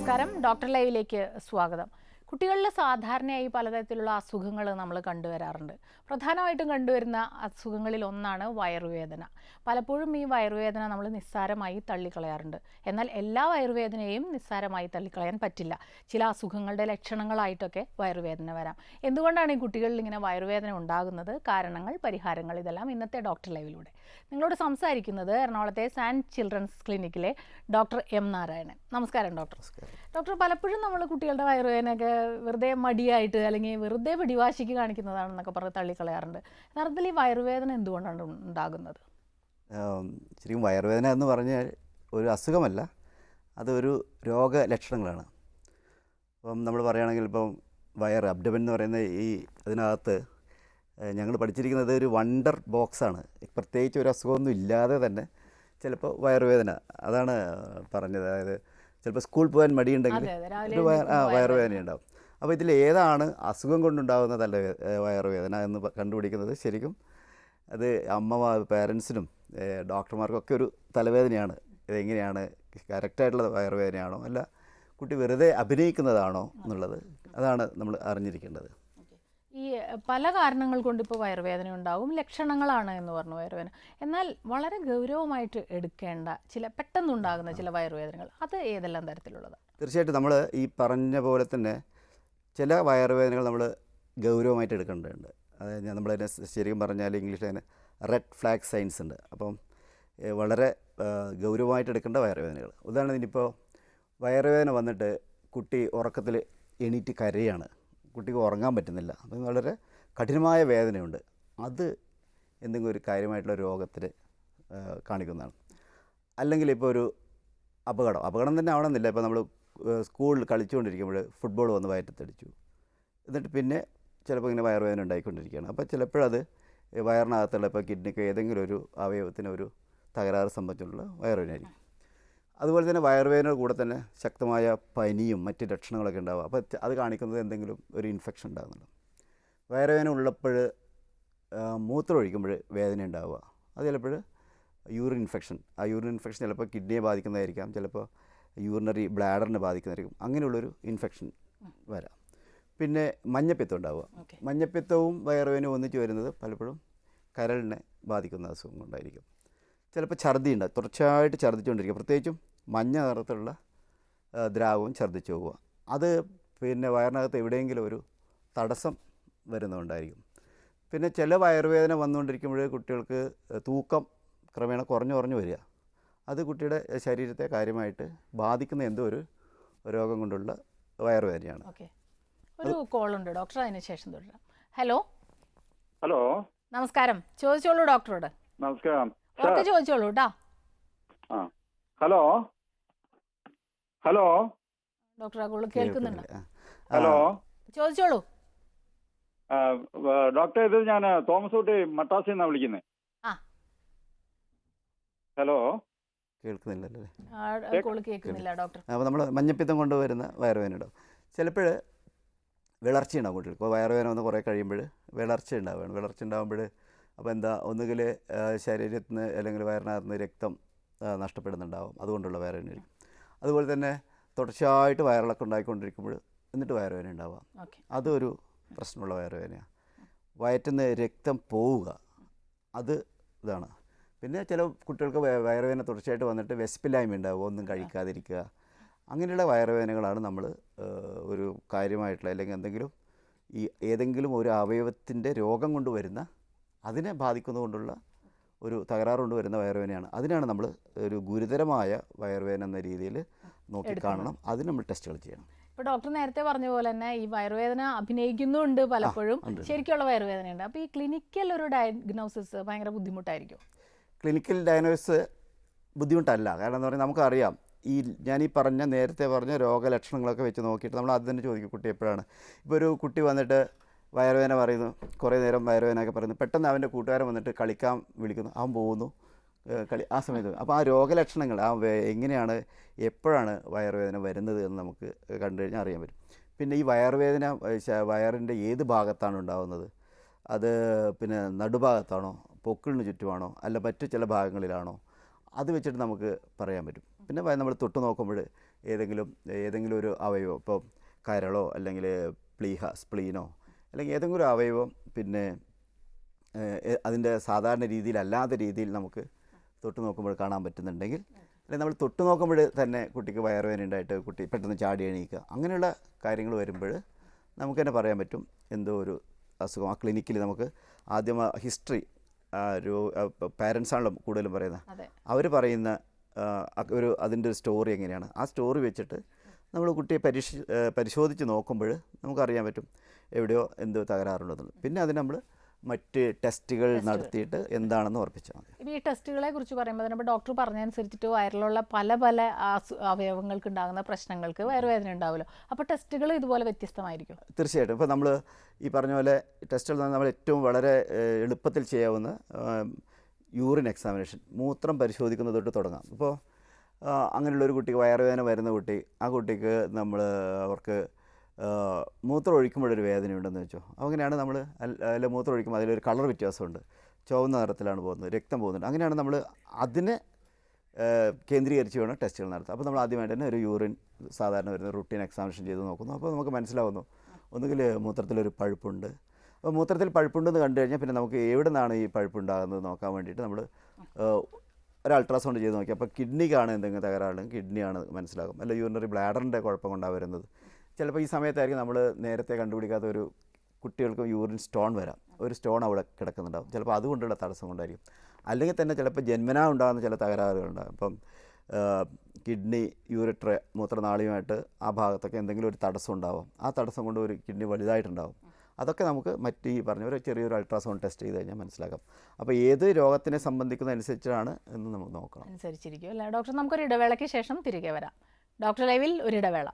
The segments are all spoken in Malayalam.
നമസ്കാരം. ഡോക്ടർ ലൈവിലേക്ക് സ്വാഗതം. കുട്ടികളിൽ സാധാരണയായി പലതരത്തിലുള്ള അസുഖങ്ങൾ നമ്മൾ കണ്ടുവരാറുണ്ട്. പ്രധാനമായിട്ടും കണ്ടുവരുന്ന അസുഖങ്ങളിൽ ഒന്നാണ് വയറുവേദന. പലപ്പോഴും ഈ വയറുവേദന നമ്മൾ നിസ്സാരമായി തള്ളിക്കളയാറുണ്ട്. എന്നാൽ എല്ലാ വയറുവേദനയും നിസ്സാരമായി തള്ളിക്കളയാൻ പറ്റില്ല. ചില അസുഖങ്ങളുടെ ലക്ഷണങ്ങളായിട്ടൊക്കെ വയറുവേദന വരാം. എന്തുകൊണ്ടാണ് ഈ കുട്ടികളിൽ ഇങ്ങനെ വയറുവേദന ഉണ്ടാകുന്നത്? കാരണങ്ങൾ പരിഹാരങ്ങൾ ഇതെല്ലാം ഇന്നത്തെ ഡോക്ടർ ലൈവിലൂടെ. നിങ്ങളോട് സംസാരിക്കുന്നത് എറണാകുളത്തെ സാൻ ചിൽഡ്രൻസ് ക്ലിനിക്കിലെ ഡോക്ടർ എം നാരായണൻ. നമസ്കാരം ഡോക്ടർ. ഡോക്ടർ പലപ്പോഴും നമ്മൾ കുട്ടികളുടെ വയറുവേദനയൊക്കെ വെറുതെ മടിയായിട്ട് അല്ലെങ്കിൽ വെറുതെ പിടിവാശിക്ക് കാണിക്കുന്നതാണെന്നൊക്കെ പറഞ്ഞ് തള്ളിക്കളയാറുണ്ട്. യഥാർത്ഥത്തിൽ ഈ വയറുവേദന എന്തുകൊണ്ടാണ് ഉണ്ടാകുന്നത്? ശരിക്കും വയറുവേദന എന്ന് പറഞ്ഞാൽ ഒരു അസുഖമല്ല അതൊരു രോഗലക്ഷണങ്ങളാണ്. ഇപ്പം നമ്മൾ പറയുകയാണെങ്കിൽ ഇപ്പം വയർ അബ്ഡമൻ എന്ന് പറയുന്ന ഈ അതിനകത്ത് ഞങ്ങൾ പഠിച്ചിരിക്കുന്നത് ഒരു വണ്ടർ ബോക്സാണ്. പ്രത്യേകിച്ച് ഒരു അസുഖമൊന്നും ഇല്ലാതെ തന്നെ ചിലപ്പോൾ വയറുവേദന അതാണ് പറഞ്ഞത്. അതായത് ചിലപ്പോൾ സ്കൂൾ പോകാൻ മടിയുണ്ടെങ്കിൽ. ഒരു വയർ ആ വയറുവേദന ഉണ്ടാവും. അപ്പോൾ ഇതിൽ ഏതാണ് അസുഖം കൊണ്ടുണ്ടാകുന്നതല്ല തല വയറുവേദന എന്ന് കണ്ടുപിടിക്കുന്നത്? ശരിക്കും അത് അമ്മ പേരൻസിനും ഡോക്ടർമാർക്കൊക്കെ ഒരു തലവേദനയാണ്. ഇതെങ്ങനെയാണ്? കറക്റ്റായിട്ടുള്ള വയറുവേദനയാണോ? അല്ല കുട്ടി വെറുതെ അഭിനയിക്കുന്നതാണോ എന്നുള്ളത്? അതാണ് നമ്മൾ അറിഞ്ഞിരിക്കേണ്ടത്. ഈ പല കാരണങ്ങൾ കൊണ്ട് ഇപ്പോൾ വയറുവേദന ഉണ്ടാവും ലക്ഷണങ്ങളാണ് എന്ന് പറഞ്ഞു വയറുവേദന. എന്നാൽ വളരെ ഗൗരവമായിട്ട് എടുക്കേണ്ട ചില പെട്ടെന്നുണ്ടാകുന്ന ചില വയറുവേദനകൾ അത് ഏതെല്ലാം തരത്തിലുള്ളതാണ്? തീർച്ചയായിട്ടും നമ്മൾ ഈ പറഞ്ഞ പോലെ തന്നെ ചില വയറുവേദനകൾ നമ്മൾ ഗൗരവമായിട്ട് എടുക്കേണ്ടതുണ്ട്. അതായത് നമ്മളതിനെ ശരിക്കും പറഞ്ഞാൽ ഇംഗ്ലീഷിൽ അതിന് റെഡ് ഫ്ലാഗ് സൈൻസ് ഉണ്ട്. അപ്പം വളരെ ഗൗരവമായിട്ട് എടുക്കേണ്ട വയറുവേദനകൾ. ഉദാഹരണത്തിന് ഇപ്പോൾ വയറുവേദന വന്നിട്ട് കുട്ടി ഉറക്കത്തിൽ എണീറ്റ് കരയാണ്. കുട്ടിക്ക് ഉറങ്ങാൻ പറ്റുന്നില്ല. അത് വളരെ കഠിനമായ വേദനയുണ്ട്. അത് എന്തെങ്കിലും ഒരു കാര്യമായിട്ടുള്ള രോഗത്തിൽ കാണിക്കുന്നതാണ്. അല്ലെങ്കിൽ ഇപ്പോൾ ഒരു അപകടം. അപകടം തന്നെ ആവണമെന്നില്ല. ഇപ്പോൾ നമ്മൾ സ്കൂളിൽ കളിച്ചുകൊണ്ടിരിക്കുമ്പോൾ ഫുട്ബോൾ വന്ന് വയറ്റത്തടിച്ചു. എന്നിട്ട് പിന്നെ ചിലപ്പോൾ ഇങ്ങനെ വയറുവേദന ഉണ്ടായിക്കൊണ്ടിരിക്കുകയാണ്. അപ്പോൾ ചിലപ്പോഴത് വയറിനകത്തുള്ള ഇപ്പോൾ കിഡ്നിക്ക് ഏതെങ്കിലും ഒരു അവയവത്തിന് ഒരു തകരാറ് സംബന്ധിച്ചുള്ള വയറുവേദനയായിരിക്കും അതുപോലെ തന്നെ വയറുവേദനയുടെ കൂടെ തന്നെ ശക്തമായ പനിയും മറ്റ് ലക്ഷണങ്ങളൊക്കെ ഉണ്ടാവുക. അപ്പോൾ അത് കാണിക്കുന്നത് എന്തെങ്കിലും ഒരു ഇൻഫെക്ഷൻ ഉണ്ടാകുന്നുണ്ട്? വയറുവേദന ഉള്ളപ്പോൾ മൂത്രം ഒഴിക്കുമ്പോൾ വേദന ഉണ്ടാവുക. അത് ചിലപ്പോൾ യൂറിൻ ഇൻഫെക്ഷൻ ആ യൂറിൻ ഇൻഫെക്ഷൻ ചിലപ്പോൾ കിഡ്നിയെ ബാധിക്കുന്നതായിരിക്കാം. ചിലപ്പോൾ യൂറിനറി ബ്ലാഡറിനെ ബാധിക്കുന്നതായിരിക്കും. അങ്ങനെയുള്ളൊരു ഇൻഫെക്ഷൻ വരാം. പിന്നെ മഞ്ഞപ്പിത്തം ഉണ്ടാവുക. മഞ്ഞപ്പിത്തവും വയറുവേദനയും ഒന്നിച്ച് വരുന്നത് പലപ്പോഴും കരളിനെ ബാധിക്കുന്ന അസുഖം കൊണ്ടായിരിക്കും. ചിലപ്പോൾ ഛർദി ഉണ്ടാകും തുടർച്ചയായിട്ട് ഛർദ്ദിച്ചുകൊണ്ടിരിക്കുക. പ്രത്യേകിച്ചും മഞ്ഞ നിറത്തിലുള്ള ദ്രാവകം ഛർദ്ദിച്ചു പോവുക. അത് പിന്നെ വയറിനകത്ത് എവിടെയെങ്കിലും ഒരു തടസ്സം വരുന്നുണ്ടായിരിക്കും പിന്നെ ചില വയറുവേദന വന്നുകൊണ്ടിരിക്കുമ്പോൾ കുട്ടികൾക്ക് തൂക്കം ക്രമേണ കുറഞ്ഞു കുറഞ്ഞു വരിക. അത് കുട്ടിയുടെ ശരീരത്തെ കാര്യമായിട്ട് ബാധിക്കുന്ന എന്തോ ഒരു രോഗം കൊണ്ടുള്ള വയറുവേദനയാണ്. ഓക്കെ. ഒരു കോൾ ഉണ്ട്. ഡോക്ടർ അതിന് ശേഷം തുടരാം. ഹലോ? ഹലോ? നമസ്കാരം. ചോദിച്ചോളൂ ഡോക്ടറോട്. നമസ്കാരം. ചോദിച്ചോളൂ കേട്ടോ ആ. ഹലോ? ഹലോ? ഡോക്ടർ ആ കേൾക്കുന്നുണ്ട്? ഹലോ? ചോദിച്ചോളൂ. ഡോക്ടർ ഇത് ഞാൻ തോമസ് കുട്ടി മട്ടാസിൽ നിന്നാണ് വിളിക്കുന്നത് ആ. ഹലോ? കേൾക്കുന്നില്ലല്ലേ. ഡോക്ടർ. അപ്പോൾ നമ്മൾ മഞ്ഞപ്പിത്തം കൊണ്ടുവരുന്ന വയറുവേന വയറുവേദന ഉണ്ടാവും. ചിലപ്പോൾ വിളർച്ച ഉണ്ടാവും കുട്ടികൾക്ക് ഇപ്പോൾ വയറുവേന വന്ന് കുറേ കഴിയുമ്പോൾ വിളർച്ച ഉണ്ടാവുകയാണ്. വിളർച്ച ഉണ്ടാകുമ്പോൾ അപ്പോൾ എന്താ ഒന്നുകിൽ ശരീരത്തിന് അല്ലെങ്കിൽ വയറിനകത്ത് നിന്ന് രക്തം നഷ്ടപ്പെടുന്നുണ്ടാവും. അതുകൊണ്ടുള്ള വയറുവേദന അതുപോലെ തന്നെ തുടർച്ചയായിട്ട് വയറിളക്കം ഉണ്ടായിക്കൊണ്ടിരിക്കുമ്പോൾ എന്നിട്ട് വയറുവേദന ഉണ്ടാവാം അതൊരു പ്രശ്നമുള്ള വയറുവേദനയാണ്. വയറ്റിൽ നിന്ന് രക്തം പോവുക. അത് ഇതാണ്. പിന്നെ ചില കുട്ടികൾക്ക് വയ- വയറുവേദന തുടർച്ചയായിട്ട് വന്നിട്ട് വിശപ്പില്ലായ്മ ഉണ്ടാവുക. ഒന്നും കഴിക്കാതിരിക്കുക. അങ്ങനെയുള്ള വയറുവേദനകളാണ് നമ്മൾ ഒരു കാര്യമായിട്ടുള്ള അല്ലെങ്കിൽ എന്തെങ്കിലും ഈ ഏതെങ്കിലും ഒരു അവയവത്തിന്റെ രോഗം കൊണ്ടുവരുന്ന അതിനെ ബാധിക്കുന്നതുകൊണ്ടുള്ള ഒരു തകരാറുകൊണ്ട് വരുന്ന വയറുവേദനയാണ്. അതിനാണ് നമ്മൾ ഒരു ഗുരുതരമായ വയറുവേദന എന്ന രീതിയിൽ നോക്കിക്കാണണം അതിന് നമ്മൾ ടെസ്റ്റുകൾ ചെയ്യണം. ഇപ്പൊ ഡോക്ടർ നേരത്തെ പറഞ്ഞ പോലെ തന്നെ ഈ വയറുവേദന അഭിനയിക്കുന്നുണ്ട് പലപ്പോഴും. ശരിക്കുള്ള വയറുവേദനയുണ്ട്. അപ്പോൾ ഈ ക്ലിനിക്കൽ ഒരു ഡയഗ്നോസിസ് ഭയങ്കര ബുദ്ധിമുട്ടായിരിക്കും. ക്ലിനിക്കൽ ഡയഗ്നോസിസ് ബുദ്ധിമുട്ടല്ല. കാരണം എന്ന് പറഞ്ഞാൽ നമുക്കറിയാം. ഈ ഞാൻ ഈ പറഞ്ഞ നേരത്തെ പറഞ്ഞ രോഗലക്ഷണങ്ങളൊക്കെ വെച്ച് നോക്കിയിട്ട് നമ്മൾ അത് തന്നെ ചോദിക്കും കുട്ടി എപ്പോഴാണ്. ഇപ്പോൾ ഒരു കുട്ടി വന്നിട്ട് വയറുവേദന പറയുന്നു. കുറേ നേരം വയറുവേദനയൊക്കെ പറയുന്നു. പെട്ടെന്ന് അവന്റെ കൂട്ടുകാരൻ വന്നിട്ട് കളിക്കാൻ വിളിക്കുന്നു. അവൻ പോകുന്നു. കളി ആ സമയത്ത്. അപ്പോൾ ആ രോഗലക്ഷണങ്ങൾ ആ എങ്ങനെയാണ് എപ്പോഴാണ് വയറുവേദന വരുന്നത് എന്ന് നമുക്ക് കണ്ടു കഴിഞ്ഞാൽ അറിയാൻ പറ്റും. പിന്നെ ഈ വയറുവേദന വയറിന്റെ ഏത് ഭാഗത്താണ് ഉണ്ടാകുന്നത് അത് പിന്നെ നടുഭാഗത്താണോ പൊക്കിളിന് ചുറ്റുമാണോ അല്ല മറ്റു ചില ഭാഗങ്ങളിലാണോ? അത് വെച്ചിട്ട് നമുക്ക് പറയാൻ പറ്റും. പിന്നെ നമ്മൾ തൊട്ട് നോക്കുമ്പോൾ ഏതെങ്കിലും ഏതെങ്കിലും ഒരു അവയവോ ഇപ്പോൾ കരളോ അല്ലെങ്കിൽ പ്ലീഹ സ്പ്ലീനോ അല്ലെങ്കിൽ ഏതെങ്കിലും ഒരു അവയവം പിന്നെ അതിന്റെ സാധാരണ രീതിയിലല്ലാത്ത രീതിയിൽ നമുക്ക് തൊട്ട് നോക്കുമ്പോൾ കാണാൻ പറ്റുന്നുണ്ടെങ്കിൽ അല്ലെങ്കിൽ നമ്മൾ തൊട്ട് നോക്കുമ്പോൾ തന്നെ കുട്ടിക്ക് വയറുവേദന ഉണ്ടായിട്ട് കുട്ടി പെട്ടെന്ന് ചാടി എണീക്കുക. അങ്ങനെയുള്ള കാര്യങ്ങൾ വരുമ്പോൾ നമുക്ക് തന്നെ പറയാൻ പറ്റും എന്തോ ഒരു അസുഖം. ആ ക്ലിനിക്കിൽ നമുക്ക് ആദ്യം ഹിസ്റ്ററി രോ പാരൻസാണല്ലോ കൂടുതലും പറയുന്നത്. അവർ പറയുന്ന ഒരു അതിന്റെ ഒരു സ്റ്റോറി എങ്ങനെയാണ്? ആ സ്റ്റോറി വെച്ചിട്ട് നമ്മൾ കുട്ടിയെ പരിശ് പരിശോധിച്ച് നോക്കുമ്പോൾ നമുക്കറിയാൻ പറ്റും എവിടെയോ എന്തോ തകരാറുള്ളതെന്ന് പിന്നെ അതിന് നമ്മൾ മറ്റ് ടെസ്റ്റുകൾ നടത്തിയിട്ട് എന്താണെന്ന് ഉറപ്പിച്ചാൽ മതി. ഇപ്പം ഈ ടെസ്റ്റുകളെ കുറിച്ച് പറയുമ്പോൾ തന്നെ ഡോക്ടർ പറഞ്ഞനുസരിച്ചിട്ട് വയറിലുള്ള പല പല അവയവങ്ങൾക്ക് ഉണ്ടാകുന്ന പ്രശ്നങ്ങൾക്ക് വയറുവേദന ഉണ്ടാവുമല്ലോ. അപ്പോൾ ടെസ്റ്റുകൾ ഇതുപോലെ വ്യത്യസ്തമായിരിക്കും. തീർച്ചയായിട്ടും. ഇപ്പോൾ നമ്മൾ ഈ പറഞ്ഞ പോലെ ടെസ്റ്റുകൾ നമ്മൾ ഏറ്റവും വളരെ എളുപ്പത്തിൽ ചെയ്യാവുന്ന യൂറിൻ എക്സാമിനേഷൻ മൂത്രം പരിശോധിക്കുന്നത് തൊട്ട് തുടങ്ങാം. ഇപ്പോൾ അങ്ങനെയുള്ളൊരു കുട്ടിക്ക് വയറുവേദന വരുന്ന കുട്ടി ആ കുട്ടിക്ക് നമ്മൾ അവർക്ക് മൂത്രം വേദന ഉണ്ടെന്ന് വെച്ചോ. അങ്ങനെയാണ് നമ്മൾ അല്ല മൂത്രം ഒഴിക്കുമ്പോൾ അതിലൊരു കളർ വ്യത്യാസമുണ്ട്. ചുവന്ന നിറത്തിലാണ് പോകുന്നത് രക്തം പോകുന്നുണ്ട് അങ്ങനെയാണ് നമ്മൾ അതിനെ കേന്ദ്രീകരിച്ച് വേണം ടെസ്റ്റുകൾ നടത്തുക അപ്പോൾ നമ്മൾ ആദ്യമായിട്ട് തന്നെ ഒരു യൂറിൻ സാധാരണ വരുന്ന റുട്ടീൻ എക്സാമിനേഷൻ ചെയ്ത് നോക്കുന്നു. അപ്പോൾ നമുക്ക് മനസ്സിലാവുന്നു ഒന്നുകിൽ മൂത്രത്തിലൊരു പഴുപ്പുണ്ട്. അപ്പോൾ മൂത്രത്തിൽ പഴുപ്പുണ്ടെന്ന് കണ്ടു കഴിഞ്ഞാൽ പിന്നെ നമുക്ക് എവിടെ നിന്നാണ് ഈ പഴുപ്പുണ്ടാകുന്നത് നോക്കാൻ വേണ്ടിയിട്ട് നമ്മൾ ഒരു അൾട്രാസൗണ്ട് ചെയ്ത് നോക്കി. അപ്പോൾ കിഡ്നിക്കാണ് എന്തെങ്കിലും തകരാറുണ്ടെങ്കിൽ കിഡ്നിയാണ് മനസ്സിലാകും. അല്ല യൂറിനറി ബ്ലാഡറിന്റെ കുഴപ്പം കൊണ്ടാണ് വരുന്നത്. ചിലപ്പോൾ ഈ സമയത്തായിരിക്കും നമ്മൾ നേരത്തെ കണ്ടുപിടിക്കാത്ത ഒരു കുട്ടികൾക്ക് യൂറിൻ സ്റ്റോൺ വരാം. ഒരു സ്റ്റോൺ അവിടെ കിടക്കുന്നുണ്ടാവും. ചിലപ്പോൾ അതുകൊണ്ടുള്ള തടസ്സം കൊണ്ടായിരിക്കും. അല്ലെങ്കിൽ തന്നെ ചിലപ്പോൾ ജന്മനാ ഉണ്ടാകുന്ന ചില തകരാറുകളുണ്ടാകും. ഇപ്പം കിഡ്നി യൂറിട്ര മൂത്രനാളിയുമായിട്ട് ആ ഭാഗത്തൊക്കെ എന്തെങ്കിലും ഒരു തടസ്സം ഉണ്ടാവും. ആ തടസ്സം കൊണ്ട് ഒരു കിഡ്നി വലുതായിട്ടുണ്ടാവും. അതൊക്കെ നമുക്ക് മറ്റ് ഈ പറഞ്ഞ ഒരു ചെറിയൊരു അൾട്രാസൗണ്ട് ടെസ്റ്റ് ചെയ്ത് കഴിഞ്ഞാൽ മനസ്സിലാക്കാം. അപ്പോൾ ഏത് രോഗത്തിനെ സംബന്ധിക്കുന്നതനുസരിച്ചാണ് എന്ന് നമുക്ക് നോക്കണം. അനുസരിച്ചിരിക്കും. ഡോക്ടർ നമുക്കൊരു ഇടവേളയ്ക്ക് ശേഷം തിരികെ വരാം. ഡോക്ടർ ലൈവിൽ ഒരു ഇടവേള.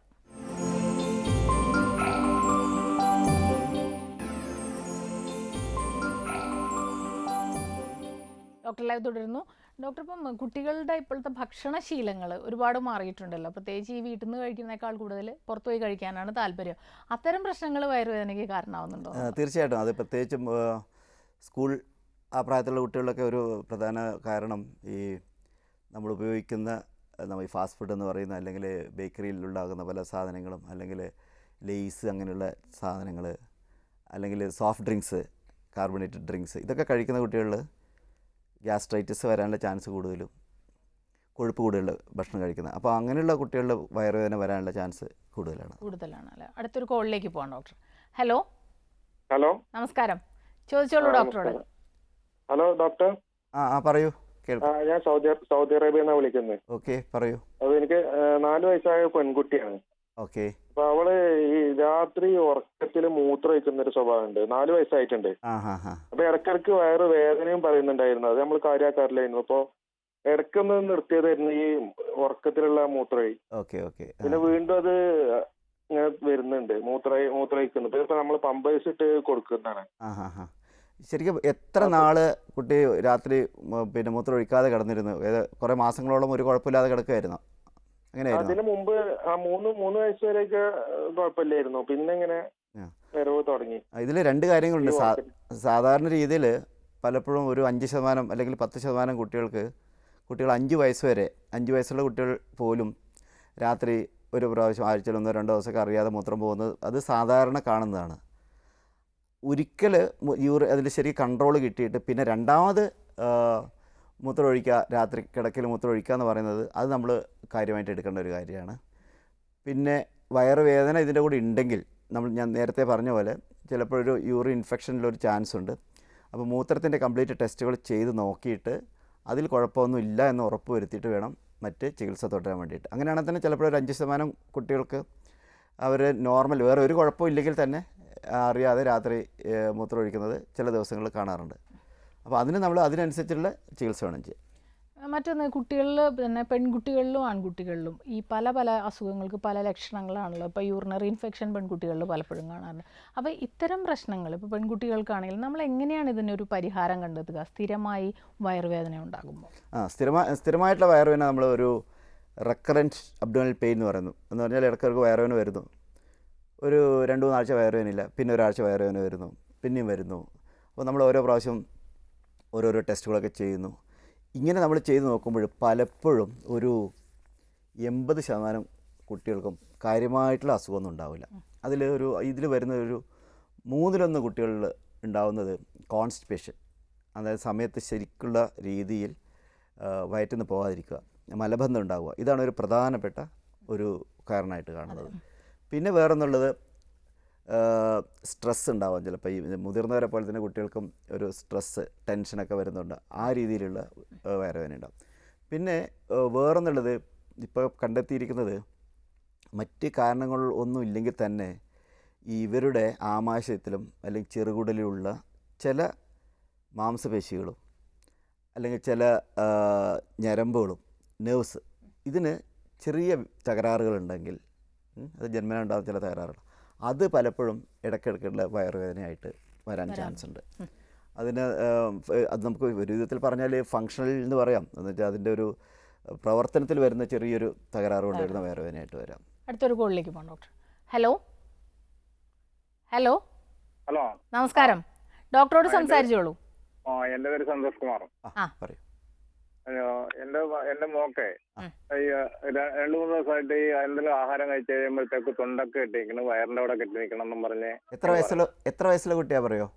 ഡോക്ടർ ലൈവ് തുടരുന്നു. ഡോക്ടർ ഇപ്പം കുട്ടികളുടെ ഇപ്പോഴത്തെ ഭക്ഷണശീലങ്ങൾ ഒരുപാട് മാറിയിട്ടുണ്ടല്ലോ. പ്രത്യേകിച്ച് ഈ വീട്ടിൽ നിന്ന് കഴിക്കുന്നേക്കാൾ കൂടുതൽ പുറത്തു പോയി കഴിക്കാനാണ് താല്പര്യം. അത്തരം പ്രശ്നങ്ങൾ വയറുവേദനയ്ക്ക് കാരണമാവുന്നുണ്ടോ? തീർച്ചയായിട്ടും. അത് പ്രത്യേകിച്ചും സ്കൂൾ ആ പ്രായത്തിലുള്ള കുട്ടികളിലൊക്കെ ഒരു പ്രധാന കാരണം ഈ നമ്മൾ ഉപയോഗിക്കുന്ന നമ്മൾ ഈ ഫാസ്റ്റ് ഫുഡ് എന്ന് പറയുന്ന അല്ലെങ്കിൽ ബേക്കറിയിൽ ഉണ്ടാകുന്ന പല സാധനങ്ങളും അല്ലെങ്കിൽ ലേസ് അങ്ങനെയുള്ള സാധനങ്ങൾ അല്ലെങ്കിൽ സോഫ്റ്റ് ഡ്രിങ്ക്സ് കാർബണേറ്റഡ് ഡ്രിങ്ക്സ് ഇതൊക്കെ കഴിക്കുന്ന കുട്ടികളിൽ ഗ്യാസ്ട്രൈറ്റിസ് വരാനുള്ള ചാൻസ് കൂടുതലും കൊഴുപ്പ് കൂടുതലുള്ള ഭക്ഷണം കഴിക്കുന്നത് അപ്പോൾ അങ്ങനെയുള്ള കുട്ടികളുടെ വയറുവേദന വരാനുള്ള ചാൻസ് കൂടുതലാണ്. കൂടുതലാണ് അല്ലേ അടുത്തൊരു കോളിലേക്ക് പോകാം ഡോക്ടർ. ഹലോ? ഹലോ? നമസ്കാരം. ചോദിച്ചോളൂ ഡോക്ടറോട്. Hello doctor? ആ ആ പറയൂ. കേൾക്കാം ഞാൻ സൗദി സൗദി അറേബ്യ എന്നാ വിളിക്കുന്നത്. ഓക്കെ പറയൂ. അത് എനിക്ക് നാല് വയസ്സായ പെൺകുട്ടിയാണ്. ഓക്കെ. അപ്പൊ അവൾ ഈ രാത്രി ഉറക്കത്തിൽ മൂത്രം ഒഴിക്കുന്ന ഒരു സ്വഭാവമുണ്ട്. നാല് വയസ്സായിട്ടുണ്ട്. അപ്പൊ ഇടക്കിടക്ക് വയറ് വേദനയും പറയുന്നുണ്ടായിരുന്നു. അത് നമ്മൾ കാര്യമാക്കാറില്ലായിരുന്നു. അപ്പൊ ഇടക്കൊന്ന് നിർത്തിയതായിരുന്നു ഈ ഉറക്കത്തിലുള്ള മൂത്രമൊഴി. പിന്നെ വീണ്ടും അത് ഇങ്ങനെ വരുന്നുണ്ട്. മൂത്ര വയ്ക്കുന്നു ഇപ്പൊ നമ്മൾ പമ്പേഴ്സ് ഇട്ട് കൊടുക്കുന്നതാണ്. ശരിക്കും എത്ര നാൾ കുട്ടി രാത്രി പിന്നെ മൂത്രം ഒഴിക്കാതെ കിടന്നിരുന്നു കുറെ മാസങ്ങളോളം ഒരു കുഴപ്പമില്ലാതെ കിടക്കുമായിരുന്നു അതിന് മുമ്പ് ആ മൂന്ന് മൂന്ന് വയസ്സ് വരെയൊക്കെ കുഴപ്പമില്ലായിരുന്നു. പിന്നെ ഇങ്ങനെ. വരവ് തുടങ്ങി. ഇതിൽ രണ്ട് കാര്യങ്ങളുണ്ട്. സാധാരണ രീതിയിൽ പലപ്പോഴും ഒരു അഞ്ച് ശതമാനം അല്ലെങ്കിൽ പത്ത് ശതമാനം കുട്ടികൾക്ക് കുട്ടികൾ അഞ്ച് വയസ്സ് വരെ അഞ്ച് വയസ്സുള്ള കുട്ടികൾ പോലും രാത്രി ഒരു പ്രാവശ്യം ആഴ്ചയിൽ ഒന്നോ രണ്ടോ ദിവസമൊക്കെ അറിയാതെ മൂത്രം പോകുന്നത് അത് സാധാരണ കാണുന്നതാണ്. ഒരിക്കൽ യൂറി അതിൽ ശരി കൺട്രോൾ കിട്ടിയിട്ട് പിന്നെ രണ്ടാമത് ആ, മൂത്രം രാത്രി കിടക്കൽ മൂത്രമൊഴിക്കുക എന്ന് പറയുന്നത് അത് നമ്മൾ കാര്യമായിട്ട് എടുക്കേണ്ട ഒരു കാര്യമാണ്. പിന്നെ വയറുവേദന ഇതിന്റെ കൂടെ ഉണ്ടെങ്കിൽ നമ്മൾ ഞാൻ നേരത്തെ പറഞ്ഞ പോലെ ചിലപ്പോഴൊരു യൂറിൻ ഇൻഫെക്ഷനിലൊരു ചാൻസ് ഉണ്ട്. അപ്പോൾ മൂത്രത്തിന്റെ കംപ്ലീറ്റ് ടെസ്റ്റുകൾ ചെയ്ത് നോക്കിയിട്ട് അതിൽ കുഴപ്പമൊന്നും ഇല്ല എന്ന് ഉറപ്പ് വരുത്തിയിട്ട് വേണം മറ്റ് ചികിത്സ തുടരാൻ വേണ്ടിയിട്ട്. അങ്ങനെയാണെങ്കിൽ തന്നെ ചിലപ്പോൾ ഒരു അഞ്ച് ശതമാനം കുട്ടികൾക്ക് അവർ നോർമൽ വേറെ ഒരു കുഴപ്പമില്ലെങ്കിൽ തന്നെ അറിയാതെ രാത്രി മൂത്രമൊഴിക്കുന്നത് ചില ദിവസങ്ങളിൽ കാണാറുണ്ട്. അപ്പോൾ അതിന് നമ്മൾ അതിനനുസരിച്ചുള്ള ചികിത്സ വേണം ചെയ്യാം മറ്റൊന്ന് കുട്ടികളിൽ പിന്നെ പെൺകുട്ടികളിലും ആൺകുട്ടികളിലും ഈ പല പല അസുഖങ്ങൾക്ക് പല ലക്ഷണങ്ങളാണല്ലോ. ഇപ്പോൾ യൂറിനറി ഇൻഫെക്ഷൻ പെൺകുട്ടികളിൽ പലപ്പോഴും കാണാറുണ്ട്. അപ്പോൾ ഇത്തരം പ്രശ്നങ്ങൾ ഇപ്പോൾ പെൺകുട്ടികൾക്കാണെങ്കിൽ നമ്മൾ എങ്ങനെയാണ് ഇതിനൊരു പരിഹാരം കണ്ടെത്തുക? സ്ഥിരമായി വയറുവേദന ഉണ്ടാകുമ്പോൾ. ആ സ്ഥിരമായി സ്ഥിരമായിട്ടുള്ള വയറുവേദന നമ്മൾ ഒരു റെക്കറന്റ് അബ്ഡോണൽ പെയിൻ എന്ന് പറയുന്നു. എന്ന് പറഞ്ഞാൽ ഇടയ്ക്കിടയ്ക്ക് വയറുവേദന വരുന്നു. ഒരു രണ്ട് മൂന്നാഴ്ച വയറുവേദന ഇല്ല പിന്നെ ഒരാഴ്ച വയറുവേദന വരുന്നു. പിന്നെയും വരുന്നു. അപ്പോൾ നമ്മൾ ഓരോ പ്രാവശ്യം ഓരോരോ ടെസ്റ്റുകളൊക്കെ ചെയ്യുന്നു. ഇങ്ങനെ നമ്മൾ ചെയ്ത് നോക്കുമ്പോൾ പലപ്പോഴും ഒരു എൺപത് ശതമാനം കുട്ടികൾക്കും കാര്യമായിട്ടുള്ള അസുഖമൊന്നും ഉണ്ടാവില്ല. അതിൽ ഒരു ഇതിൽ വരുന്ന ഒരു മൂന്നിലൊന്ന് കുട്ടികളിൽ ഉണ്ടാവുന്നത് കോൺസ്റ്റിപ്പേഷൻ. അതായത് സമയത്ത് ശരിക്കുള്ള രീതിയിൽ വയറ്റിൽ നിന്ന് പോകാതിരിക്കുക മലബന്ധം ഉണ്ടാവുക. ഇതാണ് ഒരു പ്രധാനപ്പെട്ട ഒരു കാരണമായിട്ട് കാണുന്നത്. പിന്നെ വേറൊന്നുള്ളത് സ്ട്രെസ് ഉണ്ടാവാം ചിലപ്പോൾ ഈ മുതിർന്നവരെ പോലെ തന്നെ കുട്ടികൾക്കും ഒരു സ്ട്രെസ്സ് ടെൻഷനൊക്കെ വരുന്നുണ്ട്. ആ രീതിയിലുള്ള വയറുവേദന ഉണ്ടാവും. പിന്നെ വേറൊന്നുള്ളത് ഇപ്പോൾ കണ്ടെത്തിയിരിക്കുന്നത് മറ്റ് കാരണങ്ങൾ ഒന്നും ഇല്ലെങ്കിൽ തന്നെ ഇവരുടെ ആമാശയത്തിലും അല്ലെങ്കിൽ ചെറുകുടലിലുള്ള ചില മാംസപേശികളും അല്ലെങ്കിൽ ചില ഞരമ്പുകളും നെർവ്സ് ഇതിന് ചെറിയ തകരാറുകളുണ്ടെങ്കിൽ അത് ജന്മനുണ്ടാകുന്ന ചില തകരാറുകൾ. അത് പലപ്പോഴും ഇടയ്ക്കിടയ്ക്കുള്ള വയറുവേദനയായിട്ട് വരാൻ ചാൻസ് ഉണ്ട് അതിന് അത് നമുക്ക് ഒരു വിധത്തിൽ പറഞ്ഞാൽ ഫങ്ഷണൽ എന്ന് പറയാം. എന്ന് വെച്ചാൽ അതിന്റെ ഒരു പ്രവർത്തനത്തിൽ വരുന്ന ചെറിയൊരു തകരാറ് കൊണ്ട് വരുന്ന വയറുവേദനയായിട്ട് വരാം. അടുത്തൊരു കോളിലേക്ക് പോകാം ഡോക്ടർ. ഹലോ? ഹലോ? ഹലോ. നമസ്കാരം. ഡോക്ടറോട് സംസാരിച്ചോളൂ. എന്റെ എന്റെ പേര് സന്തോഷ് കുമാർ. ആ. പറയൂ. എന്റെ എന്റെ മോക്കെ. ഈ രണ്ടു മൂന്ന് ദിവസമായിട്ട് ഈ എന്തെങ്കിലും ആഹാരം കഴിച്ചു കഴിയുമ്പോഴത്തേക്ക് തൊണ്ടൊക്കെ കെട്ടിരിക്കണം വയറിന്റെ അവിടെ കെട്ടി നിൽക്കണം എന്നും പറഞ്ഞ് എത്ര വയസ്സുള്ള എത്ര വയസ്സിലെ കുട്ടിയാ പറയോ?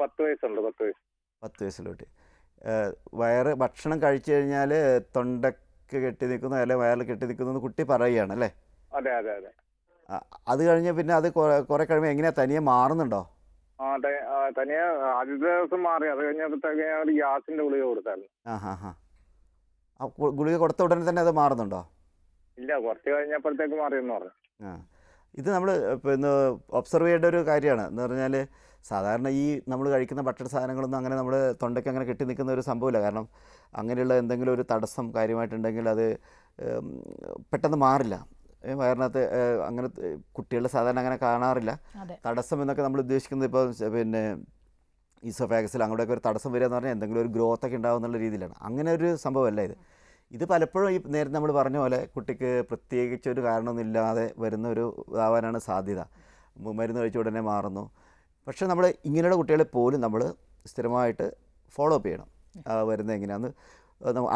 പത്ത് വയസ്സുണ്ട് പത്ത് വയസ്സ്. പത്ത് വയസ്സിലെ കുട്ടി. വയറ് ഭക്ഷണം കഴിച്ചു കഴിഞ്ഞാൽ തൊണ്ടക്ക് കെട്ടി നിൽക്കുന്നു അല്ലെങ്കിൽ വയറിൽ കെട്ടി നിൽക്കുന്നു കുട്ടി പറയുകയാണ് അല്ലേ? അതെ അതെ അതെ. അത് കഴിഞ്ഞ് പിന്നെ അത് കുറെ- കുറെ കഴിയുമ്പോൾ എങ്ങനെയാ തനിയെ മാറുന്നുണ്ടോ? ആ തനിയെ ആദ്യത്തെ ദിവസം മാറി അത് കഴിഞ്ഞപ്പോഴത്തേക്ക് ഞാൻ ഒരു ഗ്യാസിന്റെ ഗുളിക കൊടുത്തായിരുന്നു. ഗുളിക കൊടുത്ത ഉടനെ തന്നെ അത് മാറുന്നുണ്ടോ? ഇല്ല കുറച്ച് കഴിഞ്ഞപ്പോഴത്തേക്ക് മാറിയെന്ന് പറഞ്ഞു. ആ. ഇത് നമ്മൾ പിന്നെ ഒബ്സർവ് ചെയ്യേണ്ട ഒരു കാര്യമാണ്. എന്ന് പറഞ്ഞാൽ സാധാരണ ഈ നമ്മൾ കഴിക്കുന്ന ഭക്ഷണ സാധനങ്ങളൊന്നും അങ്ങനെ നമ്മൾ തൊണ്ടയ്ക്ക് അങ്ങനെ കെട്ടി നിൽക്കുന്ന ഒരു സംഭവമില്ല. കാരണം അങ്ങനെയുള്ള എന്തെങ്കിലും ഒരു തടസ്സം കാര്യമായിട്ടുണ്ടെങ്കിൽ അത് പെട്ടെന്ന് മാറില്ല. വയറിനകത്ത് അങ്ങനെ കുട്ടികൾ സാധാരണ അങ്ങനെ കാണാറില്ല. തടസ്സം എന്നൊക്കെ നമ്മൾ ഉദ്ദേശിക്കുന്നത് ഇപ്പോൾ പിന്നെ ഈസോഫാഗസിൽ അങ്ങോട്ടൊക്കെ ഒരു തടസ്സം വരിക എന്ന് പറഞ്ഞാൽ എന്തെങ്കിലും ഒരു ഗ്രോത്ത് ഒക്കെ ഉണ്ടാവും എന്നുള്ള രീതിയിലാണ്. അങ്ങനെ ഒരു സംഭവമല്ല ഇത്. ഇത് പലപ്പോഴും ഈ നേരത്തെ നമ്മൾ പറഞ്ഞ പോലെ കുട്ടിക്ക് പ്രത്യേകിച്ച് ഒരു കാരണമൊന്നുമില്ലാതെ വരുന്ന ഒരു ഇതാവാനാണ് സാധ്യത. മരുന്ന് കഴിച്ച ഉടനെ മാറുന്നു. പക്ഷേ നമ്മൾ ഇങ്ങനെയുള്ള കുട്ടികളെ പോലും നമ്മൾ സ്ഥിരമായിട്ട് ഫോളോ അപ്പ് ചെയ്യണം. വരുന്നത് എങ്ങനെയാണെന്ന്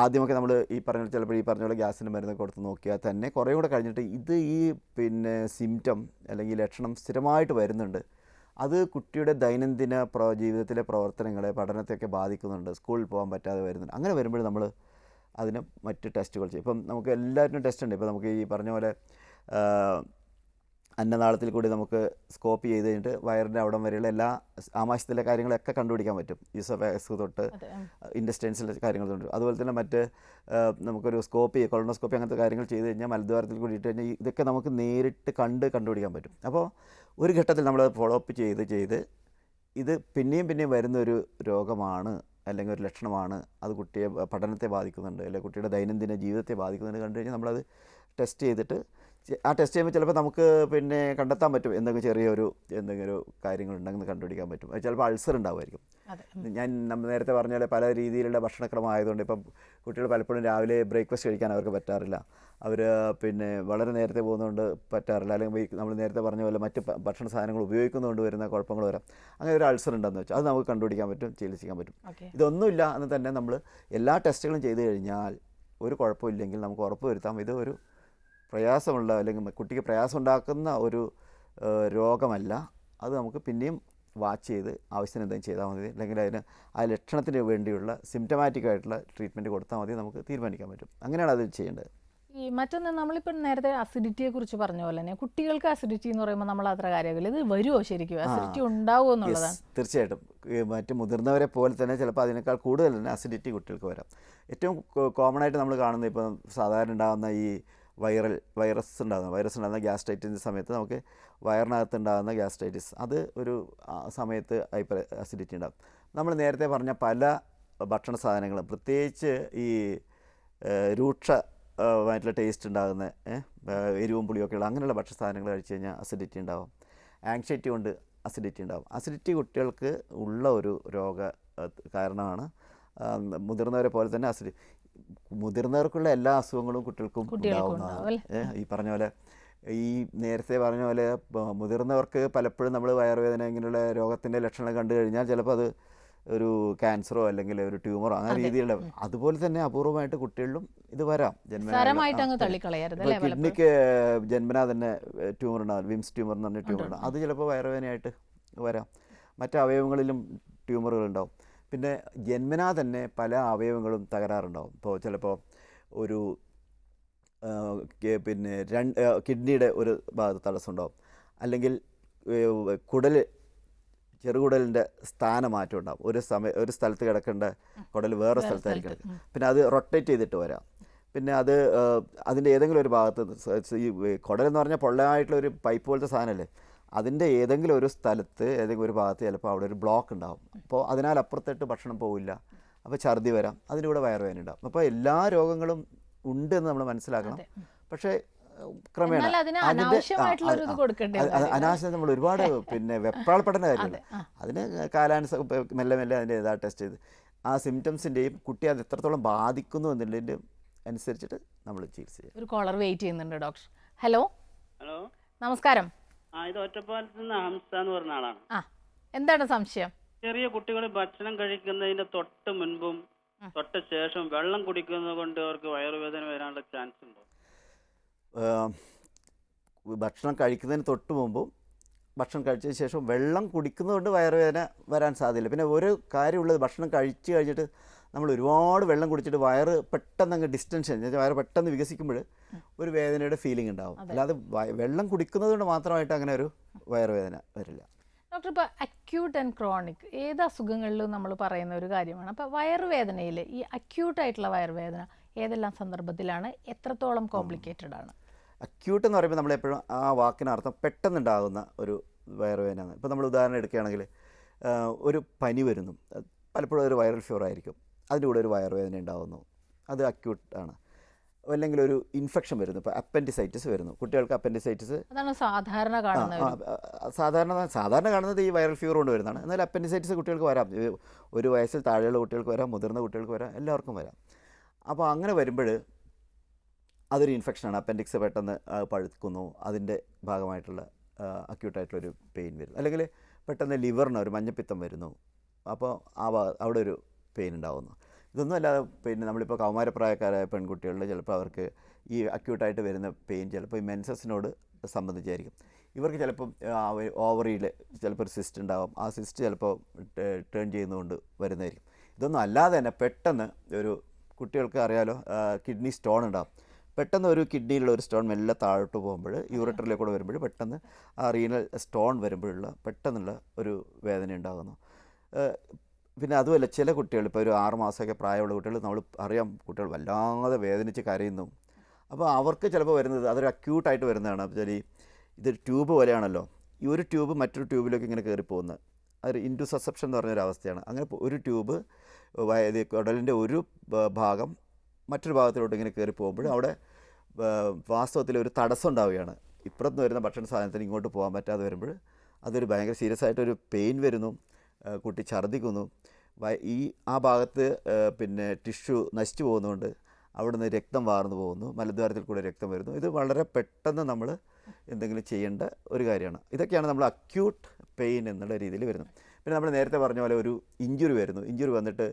ആദ്യമൊക്കെ നമ്മൾ ഈ പറഞ്ഞ ചിലപ്പോൾ ഈ പറഞ്ഞ പോലെ ഗ്യാസിന് മരുന്ന് കൊടുത്ത് നോക്കിയാൽ തന്നെ കുറേ കൂടെ കഴിഞ്ഞിട്ട് ഇത് ഈ പിന്നെ സിംറ്റം അല്ലെങ്കിൽ ലക്ഷണം സ്ഥിരമായിട്ട് വരുന്നുണ്ട്. അത് കുട്ടിയുടെ ദൈനംദിന പ്രോ ജീവിതത്തിലെ പ്രവർത്തനങ്ങളെ പഠനത്തെയൊക്കെ ബാധിക്കുന്നുണ്ട്. സ്കൂളിൽ പോകാൻ പറ്റാതെ വരുന്നുണ്ട്. അങ്ങനെ വരുമ്പോൾ നമ്മൾ അതിന് മറ്റ് ടെസ്റ്റുകൾ ചെയ്യും. ഇപ്പം നമുക്ക് എല്ലാറ്റിനും ടെസ്റ്റ് ഉണ്ട്. ഇപ്പോൾ നമുക്ക് ഈ പറഞ്ഞ പോലെ അന്നനാളത്തിൽ കൂടി നമുക്ക് സ്കോപ്പ് ചെയ്ത് കഴിഞ്ഞിട്ട് വയറിന്റെ അവിടം വരെയുള്ള എല്ലാ ആമാശയത്തിലെ കാര്യങ്ങളൊക്കെ കണ്ടുപിടിക്കാൻ പറ്റും. ഈസോഫാഗസ് തൊട്ട് ഇൻഡസ്റ്റൻസിലെ. കാര്യങ്ങൾ തൊട്ട്. അതുപോലെ തന്നെ മറ്റ് നമുക്കൊരു സ്കോപ്പി കൊളോണോസ്കോപ്പി അങ്ങനത്തെ കാര്യങ്ങൾ ചെയ്ത് കഴിഞ്ഞാൽ മലദ്വാരത്തിൽ കൂടി ഇട്ട് കഴിഞ്ഞാൽ ഇതൊക്കെ നമുക്ക് നേരിട്ട് കണ്ട് കണ്ടുപിടിക്കാൻ പറ്റും. അപ്പോൾ ഒരു ഘട്ടത്തിൽ നമ്മൾ ഫോളോ അപ്പ് ചെയ്ത് ചെയ്ത് ഇത് പിന്നെയും പിന്നെയും വരുന്ന ഒരു രോഗമാണ് അല്ലെങ്കിൽ ഒരു ലക്ഷണമാണ്. അത് കുട്ടിയെ പഠനത്തെ ബാധിക്കുന്നുണ്ട്. അല്ലെങ്കിൽ കുട്ടിയുടെ ദൈനംദിന ജീവിതത്തെ ബാധിക്കുന്നുണ്ട് കണ്ടു കഴിഞ്ഞാൽ നമ്മളത് ടെസ്റ്റ് ചെയ്തിട്ട് ആ ടെസ്റ്റ് ചെയ്യുമ്പോൾ ചിലപ്പോൾ നമുക്ക് പിന്നെ കണ്ടെത്താൻ പറ്റും എന്തെങ്കിലും ചെറിയൊരു എന്തെങ്കിലും കാര്യങ്ങളുണ്ടെങ്കിൽ കണ്ടുപിടിക്കാൻ പറ്റും. അത് ചിലപ്പോൾ അൾസർ ഉണ്ടാവുമായിരിക്കും. ഞാൻ നമ്മൾ നേരത്തെ പറഞ്ഞ പോലെ പല രീതിയിലുള്ള ഭക്ഷണക്രമം ആയതുകൊണ്ട് ഇപ്പം കുട്ടികൾ പലപ്പോഴും രാവിലെ ബ്രേക്ക്ഫാസ്റ്റ് കഴിക്കാൻ അവർക്ക് പറ്റാറില്ല. അവർ പിന്നെ വളരെ നേരത്തെ പോകുന്നതുകൊണ്ട് പറ്റാറില്ല. അല്ലെങ്കിൽ നമ്മൾ നേരത്തെ പറഞ്ഞ പോലെ മറ്റ് ഭക്ഷണ സാധനങ്ങൾ ഉപയോഗിക്കുന്നതുകൊണ്ട് വരുന്ന കുഴപ്പങ്ങൾ വരാം. അങ്ങനെ ഒരു അൾസർ ഉണ്ടെന്ന് വെച്ചാൽ അത് നമുക്ക് കണ്ടുപിടിക്കാൻ പറ്റും ചികിത്സിക്കാൻ പറ്റും. ഇതൊന്നുമില്ല എന്ന് തന്നെ നമ്മൾ എല്ലാ ടെസ്റ്റുകളും ചെയ്ത് കഴിഞ്ഞാൽ ഒരു കുഴപ്പമില്ലെങ്കിൽ നമുക്ക് ഉറപ്പ് വരുത്താം. ഇത് ഒരു പ്രയാസമുള്ള അല്ലെങ്കിൽ കുട്ടിക്ക് പ്രയാസം ഉണ്ടാക്കുന്ന ഒരു രോഗമല്ല. അത് നമുക്ക് പിന്നെയും വാച്ച് ചെയ്ത് ആവശ്യത്തിന് എന്തെങ്കിലും ചെയ്താൽ മതി. അല്ലെങ്കിൽ അതിന് ആ ലക്ഷണത്തിന് വേണ്ടിയുള്ള സിംറ്റമാറ്റിക് ആയിട്ടുള്ള ട്രീറ്റ്മെന്റ് കൊടുത്താൽ മതി നമുക്ക് തീരുമാനിക്കാൻ പറ്റും. അങ്ങനെയാണ് അത് ചെയ്യേണ്ടത്. ഈ മറ്റൊന്ന് നമ്മളിപ്പോൾ നേരത്തെ അസിഡിറ്റിയെ കുറിച്ച് പറഞ്ഞ പോലെ തന്നെ കുട്ടികൾക്ക് അസിഡിറ്റി എന്ന് പറയുമ്പോൾ നമ്മൾ അത്ര കാര്യമില്ല. ഇത് വരുമോ ശരിക്കും? അസിഡിറ്റി ഉണ്ടാവുമോ എന്നുള്ളതാണ്. തീർച്ചയായിട്ടും. മറ്റ് മുതിർന്നവരെ പോലെ തന്നെ ചിലപ്പോൾ അതിനേക്കാൾ കൂടുതൽ തന്നെ അസിഡിറ്റി കുട്ടികൾക്ക് വരാം. ഏറ്റവും കോമൺ ആയിട്ട് നമ്മൾ കാണുന്ന ഇപ്പം സാധാരണ ഉണ്ടാകുന്ന ഈ വൈറൽ വൈറസ് ഉണ്ടാകുന്ന വൈറസ് ഉണ്ടാകുന്ന ഗ്യാസ്ട്രൈറ്റിന്റെ സമയത്ത് നമുക്ക് വയറിനകത്ത് ഉണ്ടാകുന്ന ഗ്യാസ്ട്രൈറ്റിസ്. അത് ഒരു സമയത്ത് ഹൈപ്പർ അസിഡിറ്റി ഉണ്ടാകും. നമ്മൾ നേരത്തെ പറഞ്ഞ പല ഭക്ഷണ സാധനങ്ങളും പ്രത്യേകിച്ച് ഈ രൂക്ഷമായിട്ടുള്ള ടേസ്റ്റ് ഉണ്ടാകുന്ന എരിവും പുളിയൊക്കെയുള്ള അങ്ങനെയുള്ള ഭക്ഷണ സാധനങ്ങൾ കഴിച്ച് കഴിഞ്ഞാൽ അസിഡിറ്റി ഉണ്ടാവും. ആങ്ഷൈറ്റി കൊണ്ട് അസിഡിറ്റി ഉണ്ടാവും. അസിഡിറ്റി കുട്ടികൾക്ക് ഉള്ള ഒരു രോഗ കാരണമാണ്. മുതിർന്നവരെ പോലെ തന്നെ അസിഡി മുതിർന്നവർക്കുള്ള എല്ലാ അസുഖങ്ങളും കുട്ടികൾക്കും ഉണ്ടാവുന്നതാണ്. ഈ പറഞ്ഞ പോലെ ഈ നേരത്തെ പറഞ്ഞ പോലെ മുതിർന്നവർക്ക് പലപ്പോഴും നമ്മൾ വയറുവേദന ഇങ്ങനെയുള്ള രോഗത്തിന്റെ ലക്ഷണങ്ങൾ കണ്ടു കഴിഞ്ഞാൽ ചിലപ്പോൾ അത് ഒരു ക്യാൻസറോ അല്ലെങ്കിൽ ഒരു ട്യൂമറോ അങ്ങനെ. രീതിയിലുള്ള അതുപോലെ തന്നെ അപൂർവമായിട്ട് കുട്ടികളിലും ഇത് വരാം. ജന്മനാ കിഡ്നിക്ക് ജന്മനാ തന്നെ ട്യൂമർ ഉണ്ടാവും വിംസ് ട്യൂമർ എന്ന് പറഞ്ഞ ട്യൂമർ ഉണ്ടാവും. അത് ചിലപ്പോൾ വയറുവേദനയായിട്ട് വരാം. മറ്റു അവയവങ്ങളിലും ട്യൂമറുകൾ ഉണ്ടാവും. പിന്നെ ജന്മനാ തന്നെ പല അവയവങ്ങളും തകരാറുണ്ടാവും. ഇപ്പോൾ ചിലപ്പോൾ ഒരു പിന്നെ രണ്ട് കിഡ്നിയുടെ ഒരു ഭാഗത്ത് തടസ്സം ഉണ്ടാവും അല്ലെങ്കിൽ കുടൽ ചെറുകുടലിന്റെ സ്ഥാനമാറ്റം ഉണ്ടാവും. ഒരു സമയം ഒരു സ്ഥലത്ത് കിടക്കേണ്ട കുടൽ വേറെ സ്ഥലത്തായിരിക്കും കിടക്കുക പിന്നെ അത് റൊട്ടേറ്റ് ചെയ്തിട്ട് വരാം. പിന്നെ അത് അതിന്റെ ഏതെങ്കിലും ഒരു ഭാഗത്ത് ഈ കുടലെന്ന് പറഞ്ഞാൽ പൊള്ളയായിട്ടുള്ള ഒരു പൈപ്പ് പോലത്തെ സാധനമല്ലേ? അതിന്റെ ഏതെങ്കിലും ഒരു സ്ഥലത്ത് ഏതെങ്കിലും ഒരു ഭാഗത്ത് ചിലപ്പോൾ അവിടെ ഒരു ബ്ലോക്ക് ഉണ്ടാവും. അപ്പോൾ അതിനാൽ അപ്പുറത്തേട്ട് ഭക്ഷണം പോവില്ല. അപ്പോൾ ഛർദി വരാം. അതിന്റെ കൂടെ വയറുവേദന ഉണ്ടാവും. അപ്പോൾ എല്ലാ രോഗങ്ങളും ഉണ്ട് എന്ന് നമ്മൾ മനസ്സിലാക്കണം. പക്ഷേ ക്രമേണ അനാവശ്യം നമ്മൾ ഒരുപാട് പിന്നെ വെപ്രാളപ്പെടേണ്ട കാര്യമില്ല. അതിന് കാലാനുസ മെല്ലെ മെല്ലെ അതിന്റെ ഇതാ ടെസ്റ്റ് ചെയ്ത്. ആ സിംറ്റംസിന്റെയും കുട്ടി അത് എത്രത്തോളം ബാധിക്കുന്നു എന്നുള്ളതിന്റെ അനുസരിച്ചിട്ട് നമ്മൾ ചികിത്സ ചെയ്യും. ഒരു കോളർ വെയിറ്റ് ചെയ്യുന്നുണ്ട് ഡോക്ടർ ഹലോ ഹലോ നമസ്കാരം. ആ ഇത് ഒറ്റപ്പാലത്ത് നിന്ന് ഹംസ എന്ന് പറഞ്ഞ ആളാണ്. ആ എന്താണ് സംശയം? ചെറിയ കുട്ടികൾ ഭക്ഷണം കഴിക്കുന്നതിന്റെ തൊട്ട് മുൻപും തൊട്ട് ശേഷം വെള്ളം കുടിക്കുന്നത് കൊണ്ട് അവർക്ക് വയറുവേദന വരാനുള്ള ചാൻസ് ഉണ്ടോ? ഭക്ഷണം കഴിക്കുന്നതിന് തൊട്ട് മുമ്പും ഭക്ഷണം കഴിച്ചതിന് ശേഷം വെള്ളം കുടിക്കുന്നതുകൊണ്ട് വയറുവേദന വരാൻ സാധ്യതയില്ല. പിന്നെ ഒരു കാര്യമുള്ളത് ഭക്ഷണം കഴിച്ചു കഴിഞ്ഞിട്ട് നമ്മൾ ഒരുപാട് വെള്ളം കുടിച്ചിട്ട് വയറ് പെട്ടെന്ന് അങ്ങ് ഡിസ്റ്റൻഷൻ വയറ് പെട്ടെന്ന് വികസിക്കുമ്പോൾ ഒരു വേദനയുടെ ഫീലിംഗ് ഉണ്ടാവും. അല്ലാതെ വെള്ളം കുടിക്കുന്നത് കൊണ്ട് മാത്രമായിട്ട് അങ്ങനെ ഒരു വയറുവേദന വരില്ല. ഡോക്ടർ ഇപ്പോൾ അക്യൂട്ട് ആൻഡ് ക്രോണിക് ഏത് അസുഖങ്ങളിലും നമ്മൾ പറയുന്ന ഒരു കാര്യമാണ്. അപ്പോൾ വയറുവേദനയിൽ ഈ അക്യൂട്ടായിട്ടുള്ള വയറുവേദന ഏതെല്ലാം സന്ദർഭത്തിലാണ് എത്രത്തോളം കോംപ്ലിക്കേറ്റഡ് ആണ്? അക്യൂട്ട് എന്ന് പറയുമ്പോൾ നമ്മളെപ്പോഴും ആ വാക്കിനർത്ഥം പെട്ടെന്നുണ്ടാകുന്ന ഒരു വയറുവേദനയാണ്. ഇപ്പോൾ നമ്മൾ ഉദാഹരണം എടുക്കുകയാണെങ്കിൽ ഒരു പനി വരുന്നു. പലപ്പോഴും ഒരു വൈറൽ ഫീവർ ആയിരിക്കും. അതിന്റെ കൂടെ ഒരു വയറുവേദന ഉണ്ടാകുന്നു അത് അക്യൂട്ട് ആണ്. അല്ലെങ്കിൽ ഒരു ഇൻഫെക്ഷൻ വരുന്നു. ഇപ്പോൾ അപ്പൻഡിസൈറ്റിസ് വരുന്നു. കുട്ടികൾക്ക് അപ്പൻഡിസൈറ്റിസ് സാധാരണ സാധാരണ സാധാരണ കാണുന്നത് ഈ വൈറൽ ഫീവർ കൊണ്ട് വരുന്നതാണ്. എന്നാൽ അപ്പൻഡിസൈറ്റിസ് കുട്ടികൾക്ക് വരാം. ഒരു വയസ്സിൽ താഴെയുള്ള കുട്ടികൾക്ക് വരാം മുതിർന്ന കുട്ടികൾക്ക് വരാം എല്ലാവർക്കും വരാം. അപ്പോൾ അങ്ങനെ വരുമ്പോൾ അതൊരു ഇൻഫെക്ഷനാണ് അപ്പൻഡിക്സ് പെട്ടെന്ന് പഴുക്കുന്നു. അതിന്റെ ഭാഗമായിട്ടുള്ള അക്യൂട്ടായിട്ടുള്ളൊരു പെയിൻ വരുന്നു അല്ലെങ്കിൽ പെട്ടെന്ന് ലിവറിന് ഒരു മഞ്ഞപ്പിത്തം വരുന്നു. അപ്പോൾ ആ അവിടെ ഒരു പെയിൻ ഉണ്ടാവുന്നു ഇതൊന്നും അല്ലാതെ പിന്നെ നമ്മളിപ്പോൾ കൗമാരപ്രായക്കാരായ പെൺകുട്ടികളിൽ ചിലപ്പോൾ അവർക്ക് ഈ അക്യൂട്ടായിട്ട് വരുന്ന പെയിൻ ചിലപ്പോൾ ഈ മെൻസസിനോട് സംബന്ധിച്ചായിരിക്കും. ഇവർക്ക് ചിലപ്പം ഓവറിയിൽ ചിലപ്പോൾ ഒരു സിസ്റ്റ് ഉണ്ടാകും ആ സിസ്റ്റ് ചിലപ്പോൾ ടേൺ ചെയ്യുന്നതുകൊണ്ട് വരുന്നതായിരിക്കും. ഇതൊന്നും അല്ലാതെ തന്നെ പെട്ടെന്ന് ഒരു കുട്ടികൾക്ക് അറിയാലോ കിഡ്നി സ്റ്റോൺ ഉണ്ടാകും പെട്ടെന്ന് ഒരു കിഡ്നിയിലുള്ള ഒരു സ്റ്റോൺ മെല്ലെ താഴോട്ട് പോകുമ്പോൾ യൂറട്ടറിലേക്ക് കൂടെ വരുമ്പോൾ പെട്ടെന്ന് ആ റീനൽ സ്റ്റോൺ വരുമ്പോഴുള്ള പെട്ടെന്നുള്ള ഒരു വേദന ഉണ്ടാകുന്നു. പിന്നെ അതുമല്ല ചില കുട്ടികൾ ഇപ്പോൾ ഒരു ആറ് മാസമൊക്കെ പ്രായമുള്ള കുട്ടികൾ നമ്മൾ അറിയാം കുട്ടികൾ വല്ലാതെ വേദനിച്ച് കരയുന്നു. അപ്പോൾ അവർക്ക് ചിലപ്പോൾ വരുന്നത് അതൊരു അക്യൂട്ടായിട്ട് വരുന്നതാണ്. അപ്പോൾ ഈ ഇതൊരു ട്യൂബ് പോലെയാണല്ലോ. ഈ ഒരു ട്യൂബ് മറ്റൊരു ട്യൂബിലേക്ക് ഇങ്ങനെ കയറി പോകുന്നത് അതൊരു ഇന്റു സസെപ്ഷൻ എന്ന് പറഞ്ഞൊരു അവസ്ഥയാണ്. അങ്ങനെ ഒരു ട്യൂബ് കുടലിന്റെ ഒരു ഭാഗം മറ്റൊരു ഭാഗത്തിലോട്ട് ഇങ്ങനെ കയറി പോകുമ്പോൾ അവിടെ വാസ്തവത്തിൽ ഒരു തടസ്സം ഉണ്ടാവുകയാണ്. ഇപ്പുറത്ത് നിന്ന് വരുന്ന ഭക്ഷണ സാധനത്തിന് ഇങ്ങോട്ട് പോകാൻ പറ്റാതെ വരുമ്പോൾ അതൊരു ഭയങ്കര സീരിയസ് ആയിട്ടൊരു പെയിൻ വരുന്നു. കുട്ടി ഛർദ്ദിക്കുന്നു. ഈ ആ ഭാഗത്ത് പിന്നെ ടിഷ്യൂ നശിച്ചു അവിടെ നിന്ന് രക്തം വാർന്നു പോകുന്നു. മലദ്വാരത്തിൽ കൂടെ രക്തം വരുന്നു. ഇത് വളരെ പെട്ടെന്ന് നമ്മൾ എന്തെങ്കിലും ചെയ്യേണ്ട ഒരു കാര്യമാണ്. ഇതൊക്കെയാണ് നമ്മൾ അക്യൂട്ട് പെയിൻ എന്നുള്ള രീതിയിൽ വരുന്നത്. പിന്നെ നമ്മൾ നേരത്തെ പറഞ്ഞ പോലെ ഒരു ഇഞ്ചുറി വരുന്നു. ഇഞ്ചുറി വന്നിട്ട്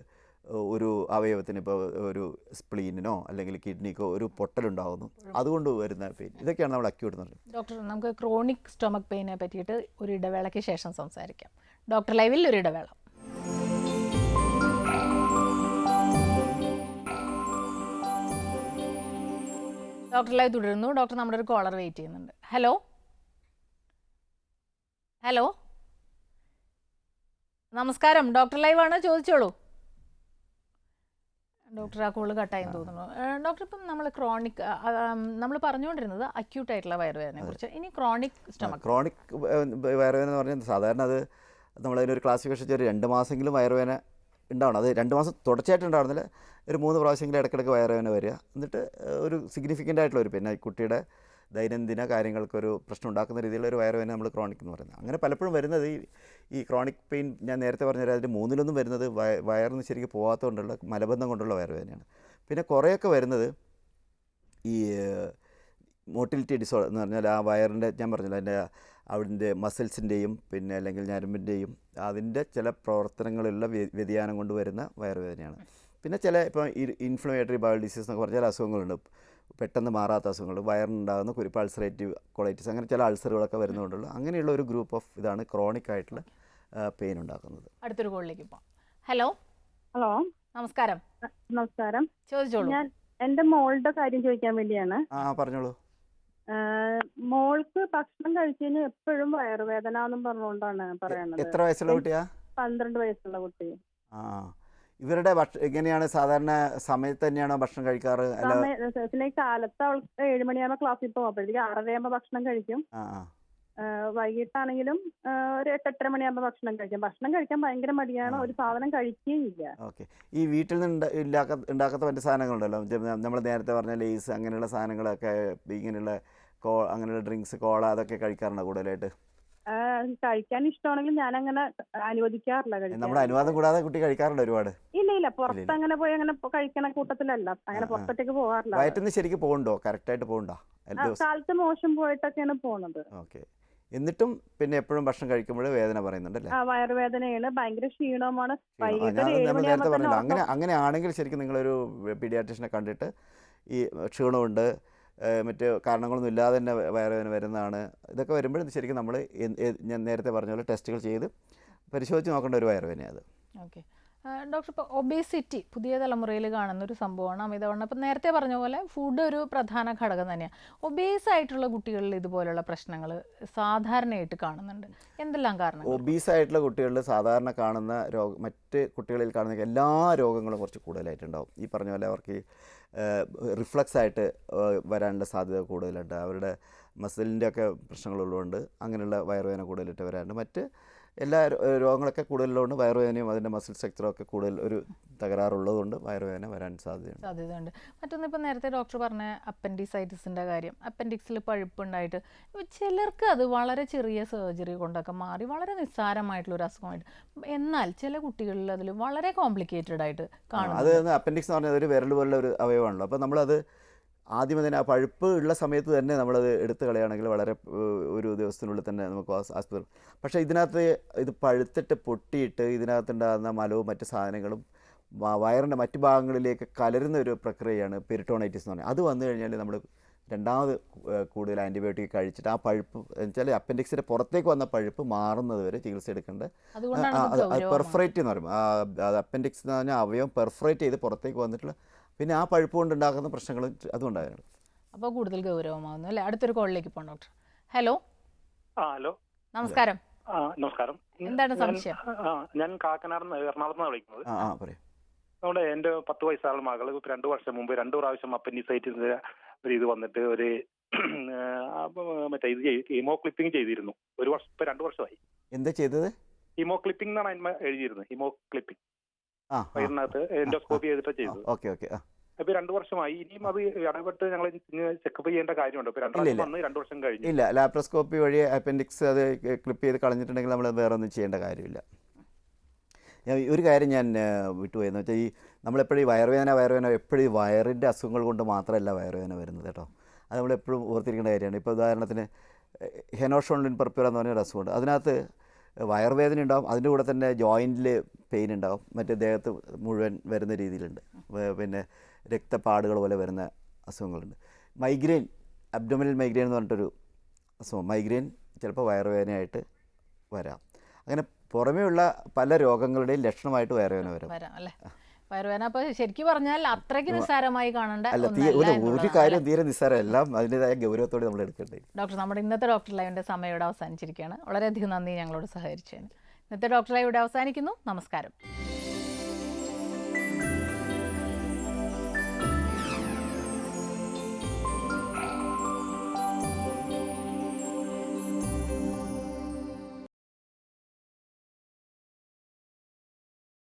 ഒരു അവയവത്തിന് ഇപ്പോൾ ഒരു സ്പ്ലീനിനോ അല്ലെങ്കിൽ കിഡ്നിക്കോ ഒരു പൊട്ടലുണ്ടാകുന്നു അതുകൊണ്ട് വരുന്ന പെയിൻ ഇതൊക്കെയാണ് നമ്മൾ അക്യൂട്ട് എന്ന് പറയുന്നത്. ഡോക്ടർ നമുക്ക് ക്രോണിക് സ്റ്റൊമക് പെയിനെ പറ്റിയിട്ട് ഒരു ഇടവേളയ്ക്ക് ശേഷം സംസാരിക്കാം. ഡോക്ടർ ലൈവിൽ ഒരു ഇടവേള. ഡോക്ടർ ലൈവ് തുടരുന്നു. ഡോക്ടർ നമ്മുടെ ഒരു കോളർ വെയിറ്റ് ചെയ്യുന്നുണ്ട്. ഹലോ? ഹലോ? നമസ്കാരം. ഡോക്ടർ ലൈവ് ആണ് ചോദിച്ചോളൂ. ഡോക്ടർ ആ കോൾ കട്ടായെന്ന് തോന്നുന്നു. ഡോക്ടർ ഇപ്പം നമ്മൾ ക്രോണിക് നമ്മൾ പറഞ്ഞുകൊണ്ടിരുന്നത് അക്യൂട്ട് ആയിട്ടുള്ള വയറുവേദനയെ കുറിച്ച് ഇനി ക്രോണിക് സ്റ്റമക്. ക്രോണിക് വയറുവേദന എന്ന് പറഞ്ഞാൽ സാധാരണ അത് നമ്മളതിനൊരു ക്ലാസിഫിക്കേഷൻ ചെയ്ത് രണ്ട് മാസമെങ്കിലും വയറുവേന ഉണ്ടാവണം. അത് രണ്ട് മാസം തുടർച്ചയായിട്ട് ഉണ്ടാവുന്നില്ല ഒരു മൂന്ന് പ്രാവശ്യമെങ്കിലും ഇടയ്ക്കിടയ്ക്ക് വയറുവേന വരിക. എന്നിട്ട് ഒരു സിഗ്നിഫിക്കന്റ് ആയിട്ടുള്ള ഒരു പിന്നെ കുട്ടിയുടെ ദൈനംദിന കാര്യങ്ങൾക്കൊരു പ്രശ്നം ഉണ്ടാക്കുന്ന രീതിയിലുള്ള ഒരു വയറുവേന നമ്മൾ ക്രോണിക് എന്ന് പറയുന്നത്. അങ്ങനെ പലപ്പോഴും വരുന്നത് ഈ ഈ ക്രോണിക് പെയിൻ ഞാൻ നേരത്തെ പറഞ്ഞ അതിന്റെ മൂന്നിലൊന്നും വരുന്നത് വയ വയറിന് ശരിക്കും പോകാത്തതുകൊണ്ടുള്ള മലബന്ധം കൊണ്ടുള്ള വയറുവേദനയാണ്. പിന്നെ കുറേയൊക്കെ വരുന്നത് ഈ മോട്ടിലിറ്റി ഡിസോർഡർ എന്ന് പറഞ്ഞാൽ ആ വയറിന്റെ ഞാൻ പറഞ്ഞില്ല അതിന്റെ അവിടെ മസിൽസിന്റെയും പിന്നെ അല്ലെങ്കിൽ ഞരമ്പിന്റെയും അതിന്റെ ചില പ്രവർത്തനങ്ങളിലുള്ള വ്യ- വ്യതിയാനം കൊണ്ട് വരുന്ന വയറുവേദനയാണ്. പിന്നെ ചില ഇപ്പോൾ ഇൻഫ്ലമേറ്ററി ബയൽ ഡിസീസ് എന്നൊക്കെ പറഞ്ഞാൽ ചില അസുഖങ്ങളുണ്ട്. പെട്ടെന്ന് മാറാത്ത അസുഖങ്ങൾ വയറിനുണ്ടാകുന്ന കുരുപ്പ് അൾസറേറ്റീവ് കൊളൈറ്റിസ് അങ്ങനെ ചില അൾസറുകളൊക്കെ വരുന്നതുകൊണ്ടുള്ള അങ്ങനെയുള്ള ഒരു ഗ്രൂപ്പ് ഓഫ് ഇതാണ് ക്രോണിക് ആയിട്ടുള്ള പെയിൻ ഉണ്ടാക്കുന്നത്. അടുത്തൊരു കോളിലേക്ക് പോകാം ഹലോ ഹലോ നമസ്കാരം. നമസ്കാരം. ചോദിച്ചോളൂ. ഞാൻ എന്റെ മോളുടെ കാര്യം ചോദിക്കാൻ വേണ്ടിയാണ്. ആ പറഞ്ഞോളൂ. മോൾക്ക് ഭക്ഷണം കഴിച്ചതിന് എപ്പോഴും വയറുവേദന എന്നും പറഞ്ഞുകൊണ്ടാണ് പറയണത്. എത്ര വയസ്സുള്ള കുട്ടിയാ? പന്ത്രണ്ട് വയസ്സുള്ള കുട്ടി. ആ ഇവരുടെ എങ്ങനെയാണ് സാധാരണ സമയത്ത് തന്നെയാണോ ഭക്ഷണം കഴിക്കാറ്? കാലത്ത് അവൾക്ക് ഏഴ് മണിയാകുമ്പോൾ ക്ലാസ്സിൽ പോകും. അപ്പോഴത്തേക്ക് ആറരയാകുമ്പോ ഭക്ഷണം കഴിക്കും. വൈകിട്ടാണെങ്കിലും ഒരു എട്ട് എട്ടര മണിയാകുമ്പോൾ ഭക്ഷണം കഴിക്കും. ഭക്ഷണം കഴിക്കാൻ ഭയങ്കര മടിയാണ്. ഒരു സാധനം കഴിക്കുകയില്ല ഓക്കെ. ഈ വീട്ടിൽ നിന്ന് ഉണ്ടാ- ഉണ്ടാക്കാത്ത മറ്റു സാധനങ്ങളുണ്ടല്ലോ? നമ്മൾ നേരത്തെ പറഞ്ഞ ലേസ് അങ്ങനെയുള്ള സാധനങ്ങളൊക്കെ ഇങ്ങനെയുള്ള കോ അങ്ങനെയുള്ള ഡ്രിങ്ക്സ് കോള അതൊക്കെ കഴിക്കാറുണ്ടോ കൂടുതലായിട്ട്? കഴിക്കാൻ ഇഷ്ടമാണെങ്കിൽ ഞാൻ അങ്ങനെ അനുവദിക്കാറില്ല നമ്മുടെ അനുവാദം കൂടാതെ കുട്ടി കഴിക്കാറുണ്ട് ഒരുപാട്? ഇല്ല ഇല്ല. പുറത്ത് അങ്ങനെ പോയി അങ്ങനെ കഴിക്കണ കൂട്ടത്തിലല്ല. അങ്ങനെ. പുറത്തേക്ക് പോകാറില്ല. വയറ്റിന്ന് ശരിക്കും പോകണ്ടോ? കറക്റ്റായിട്ട് ആയിട്ട് പോകണ്ടോ കാലത്ത് മോശം പോയിട്ടൊക്കെയാണ് പോണത് ഓക്കെ. എന്നിട്ടും പിന്നെ എപ്പോഴും ഭക്ഷണം കഴിക്കുമ്പോൾ വേദന പറയുന്നുണ്ടല്ലേ ആ വയറുവേദനയാണ്. ഭയങ്കര ക്ഷീണവുമാണ് നേരത്തെ പറഞ്ഞല്ലോ അങ്ങനെ അങ്ങനെയാണെങ്കിൽ ശരിക്കും നിങ്ങളൊരു പീഡിയാട്രിഷനെ കണ്ടിട്ട് ഈ ക്ഷീണമുണ്ട് മറ്റ് കാരണങ്ങളൊന്നും ഇല്ലാതെ തന്നെ വയറുവേദന വരുന്നതാണ്. ഇതൊക്കെ വരുമ്പോഴും ശരിക്കും നമ്മൾ ഞാൻ നേരത്തെ പറഞ്ഞ പോലെ ടെസ്റ്റുകൾ ചെയ്ത് പരിശോധിച്ച് നോക്കേണ്ട ഒരു വയറുവേദനയാണ് അത്. ഓക്കെ. ഡോക്ടർ ഇപ്പോൾ ഒബേസിറ്റി പുതിയ തലമുറയിൽ കാണുന്ന ഒരു സംഭവമാണ് അമിതവണ്ണം. ഇപ്പം നേരത്തെ പറഞ്ഞ പോലെ ഫുഡ് ഒരു പ്രധാന ഘടകം തന്നെയാണ്. ഒബേസ് ആയിട്ടുള്ള കുട്ടികളിൽ ഇതുപോലുള്ള പ്രശ്നങ്ങൾ സാധാരണയായിട്ട് കാണുന്നുണ്ട്. എന്തെല്ലാം കാരണം ഒബീസ് ആയിട്ടുള്ള കുട്ടികളിൽ സാധാരണ കാണുന്ന രോഗം മറ്റ് കുട്ടികളിൽ കാണുന്ന എല്ലാ രോഗങ്ങളും കുറച്ച് കൂടുതലായിട്ടുണ്ടാവും. ഈ പറഞ്ഞ പോലെ അവർക്ക് റിഫ്ലക്സ് ആയിട്ട് വരാനുള്ള സാധ്യത കൂടുതലുണ്ട്. അവരുടെ മസിലിന്റെ ഒക്കെ പ്രശ്നങ്ങളുള്ളതുകൊണ്ട് അങ്ങനെയുള്ള വയറുവേദന കൂടുതലായിട്ട് വരാറുണ്ട്. മറ്റ് എല്ലാ രോഗങ്ങളൊക്കെ കൂടുതലുള്ളതുകൊണ്ട് വയറുവേദനയും അതിന്റെ മസിൽ സ്ട്രക്ചറും ഒക്കെ കൂടുതൽ ഒരു തകരാറുള്ളതുകൊണ്ട് വയറുവേദന വരാൻ സാധ്യതയുണ്ട്. സാധ്യതയുണ്ട്. മറ്റൊന്ന് ഇപ്പം നേരത്തെ ഡോക്ടർ പറഞ്ഞ അപ്പൻഡിസൈറ്റിസിന്റെ കാര്യം. അപ്പൻഡിക്സിൽ പഴുപ്പുണ്ടായിട്ട് ചിലർക്ക് അത് വളരെ ചെറിയ സർജറി കൊണ്ടൊക്കെ മാറി വളരെ നിസ്സാരമായിട്ടുള്ള ഒരു അസുഖമായിട്ട്. എന്നാൽ ചില കുട്ടികളിൽ അതിൽ വളരെ കോംപ്ലിക്കേറ്റഡ് ആയിട്ട് കാണും അത് അപ്പൻഡിക്സ് എന്ന് പറഞ്ഞാൽ ഒരു വിരൽ പോലുള്ള ഒരു അവയവമാണല്ലോ. അപ്പോൾ നമ്മളത് ആദ്യം തന്നെ ആ പഴുപ്പ് ഉള്ള സമയത്ത് തന്നെ നമ്മളത് എടുത്ത് കളയുകയാണെങ്കിൽ വളരെ ഒരു ദിവസത്തിനുള്ളിൽ തന്നെ നമുക്ക് ആസ്- ആസ്പത്രി പക്ഷേ ഇതിനകത്ത് ഇത് പഴുത്തിട്ട് പൊട്ടിയിട്ട് ഇതിനകത്തുണ്ടാകുന്ന മലവും മറ്റ് സാധനങ്ങളും വയറിന്റെ മറ്റ് ഭാഗങ്ങളിലേക്ക് കലരുന്ന ഒരു പ്രക്രിയയാണ് പെരിട്ടോണൈറ്റിസ് എന്ന് പറയുന്നത്. അത് വന്നു കഴിഞ്ഞാൽ നമ്മൾ രണ്ടാമത് കൂടുതൽ ആന്റിബയോട്ടിക് കഴിച്ചിട്ട് ആ പഴുപ്പ് വെച്ചാൽ അപ്പൻഡിക്സിന്റെ പുറത്തേക്ക് വന്ന പഴുപ്പ് മാറുന്നത് വരെ ചികിത്സ എടുക്കേണ്ട. പെർഫറേറ്റ് എന്ന് പറയും അപ്പൻഡിക്സ് എന്ന് പറഞ്ഞാൽ അവയവം പെർഫറേറ്റ് ചെയ്ത് പുറത്തേക്ക് വന്നിട്ടുള്ള പിന്നെ ആ പഴുപ്പ് കൊണ്ട് ഉണ്ടാക്കുന്ന പ്രശ്നങ്ങൾ അതുകൊണ്ടായിരുന്നു അപ്പോൾ കൂടുതൽ ഗൗരവമാകുന്നു അല്ലേ? അടുത്തൊരു കോളിലേക്ക് പോകാം ഡോക്ടർ. ഹലോ. ആ ഹലോ. നമസ്കാരം. ആ നമസ്കാരം. എന്താണ് ഞാൻ- സംശയം? ഞാൻ കാക്കനാട് എറണാകുളത്ത് വിളിക്കുന്നത്. ആ പറയും. നമ്മുടെ എന്റെ പത്ത് വയസ്സായുള്ള മകൾ രണ്ട് വർഷം മുമ്പ് രണ്ടു പ്രാവശ്യം അപ്പൻഡിസൈറ്റിന്റെ ഒരു ഇത് വന്നിട്ട് ഒരു മറ്റേ ഇത് ഹീമോ ക്ലിപ്പിംഗ് ചെയ്തിരുന്നു. ഒരു വർഷം ഇപ്പൊ രണ്ടു വർഷമായി. എന്താ ചെയ്തത്? ഹീമോ ക്ലിപ്പിംഗ് എന്നാണ് എഴുതിയിരുന്നത്. Haemo clipping. വയറിനകത്ത് എൻഡോസ്കോപ്പി ചെയ്തിട്ട് ചെയ്തത്. ഓക്കെ ഓക്കെ അപ്പൊ രണ്ടു വർഷമായി ഇനിയും അത് ഇടപെട്ട് ഞങ്ങൾ ചെക്കപ്പ് ചെയ്യേണ്ട കാര്യമുണ്ട്. ഇപ്പൊ രണ്ടു വർഷം. വന്ന് രണ്ടു വർഷം കഴിഞ്ഞു. ഇല്ല ലാപ്രോസ്കോപ്പി വഴി അപ്പൻഡിക്സ് അത് ക്ലിപ്പ് ചെയ്ത് കളഞ്ഞിട്ടുണ്ടെങ്കിൽ നമ്മൾ വേറെ ഒന്നും ചെയ്യേണ്ട കാര്യമില്ല. ഞാൻ ഒരു കാര്യം ഞാൻ വിട്ടുപോയെന്ന് വെച്ചാൽ ഈ നമ്മളെപ്പോഴും ഈ വയറുവേദന വയറുവേദന എപ്പോഴും വയറിന്റെ അസുഖങ്ങൾ കൊണ്ട് മാത്രമല്ല വയറുവേദന വരുന്നത് കേട്ടോ. അത് നമ്മളെപ്പോഴും ഓർത്തിരിക്കേണ്ട കാര്യമാണ്. ഇപ്പോൾ ഉദാഹരണത്തിന് ഹെനോഷോണിൻ പെർപ്യൂര എന്ന് പറഞ്ഞൊരു അസുഖമുണ്ട്. അതിനകത്ത് വയറുവേദന ഉണ്ടാകും അതിന്റെ കൂടെ തന്നെ ജോയിന്റിൽ പെയിൻ ഉണ്ടാവും മറ്റേ ദേഹത്ത് മുഴുവൻ വരുന്ന രീതിയിലുണ്ട്. പിന്നെ രക്തപ്പാടുകൾ പോലെ വരുന്ന അസുഖങ്ങളുണ്ട്. മൈഗ്രെയിൻ അബ്ഡോമിനൽ മൈഗ്രെയിൻ എന്ന് പറഞ്ഞിട്ടൊരു അസുഖം. മൈഗ്രെയിൻ ചിലപ്പോൾ വയറുവേദനയായിട്ട് വരാം. അങ്ങനെ പുറമേയുള്ള പല രോഗങ്ങളുടെയും ലക്ഷണമായിട്ട് വയറുവേദന വരാം. വരാം അല്ലേ? വയറുവേദന അപ്പോൾ ശരിക്കും പറഞ്ഞാൽ അത്രയ്ക്ക് നിസ്സാരമായി കാണേണ്ട അല്ല തീരെ ഒരു കാര്യം? തീരെ നിസ്സാരം. എല്ലാം അതിന്റെതായ ഗൗരവത്തോടെ നമ്മൾ എടുക്കേണ്ടത് ഡോക്ടർ നമ്മുടെ ഇന്നത്തെ ഡോക്ടർ ലൈവിന്റെ സമയം ഇവിടെ അവസാനിച്ചിരിക്കുകയാണ്. വളരെയധികം നന്ദി ഞങ്ങളോട് സഹകരിച്ചതിന്. ഇന്നത്തെ ഡോക്ടർ ഇവിടെ അവസാനിക്കുന്നു. നമസ്കാരം.